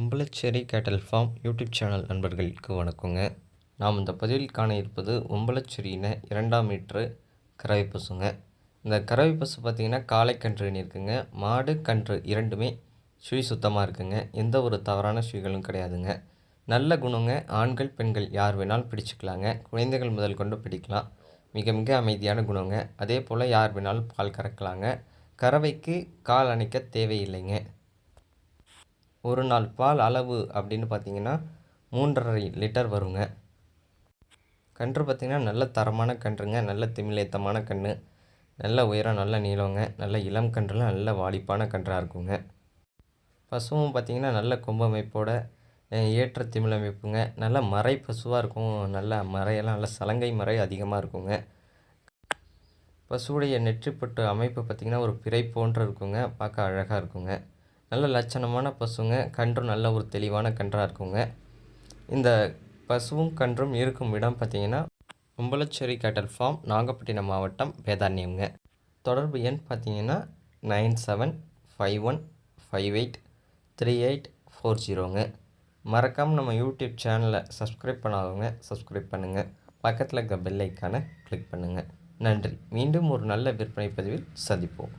உம்பளச்சேரி கேட்டல் form YouTube channel நண்பர்களுக்கு வணக்கங்க. நாம் இந்த பதிவில் காண இருப்பது உம்பளச்சேரியின இரண்டாம் மீட்ரு கறவை பசுங்க. இந்த கறவை பசு பார்த்திங்கன்னா காளை கன்றுன்னு இருக்குங்க மாடு கன்று இரண்டுமே சுழி சுத்தமாக இருக்குங்க. எந்த ஒரு தவறான சுழிகளும் கிடையாதுங்க. நல்ல குணங்க. ஆண்கள் பெண்கள் யார் வேணாலும் பிடிச்சிக்கலாங்க. குழந்தைகள் முதல் கொண்டு பிடிக்கலாம். மிக மிக அமைதியான குணங்க. அதே போல் யார் வேணாலும் பால் கறக்கலாங்க. கறவைக்கு கால் அணைக்க தேவையில்லைங்க. ஒரு நாள் பால் அளவு அப்படின்னு பார்த்தீங்கன்னா மூன்றரை லிட்டர் வருங்க. கன்று பார்த்திங்கன்னா நல்ல தரமான கன்றுங்க. நல்ல திமிலேத்தமான கன்று நல்ல உயரம் நல்ல நீளங்க. நல்ல இளம் கன்றுலாம் நல்ல வாலிப்பான கன்றாக இருக்குங்க. பசுவும் பார்த்திங்கன்னா நல்ல கும்ப அமைப்போட ஏற்ற திமில் அமைப்புங்க நல்ல மறை பசுவாக இருக்கும். நல்ல மறையெல்லாம் நல்ல சலங்கை மறை அதிகமாக இருக்குங்க. பசுவுடைய நெற்றிப்பட்டு அமைப்பு பார்த்திங்கன்னா ஒரு பிறை போன்று இருக்குங்க. பார்க்க அழகாக இருக்குங்க. நல்ல லட்சணமான பசுங்க. கன்றும் நல்ல ஒரு தெளிவான கன்றாக இருக்குங்க. இந்த பசுவும் கன்றும் இருக்கும் இடம் பார்த்திங்கன்னா கும்பலச்சேரி கேட்டல் ஃபார்ம் நாகப்பட்டினம் மாவட்டம் வேதாரண்யம்ங்க. தொடர்பு எண் பார்த்தீங்கன்னா nine seven five one five eight three eight four ஜீரோங்க. மறக்காமல் நம்ம யூடியூப் சேனலை சப்ஸ்கிரைப் பண்ணாதவங்க சப்ஸ்கிரைப் பண்ணுங்கள் பக்கத்தில் இருக்க பெல் ஐக்கானை கிளிக் பண்ணுங்கள் நன்றி. மீண்டும் ஒரு நல்ல விற்பனை பதிவில் சந்திப்போம்.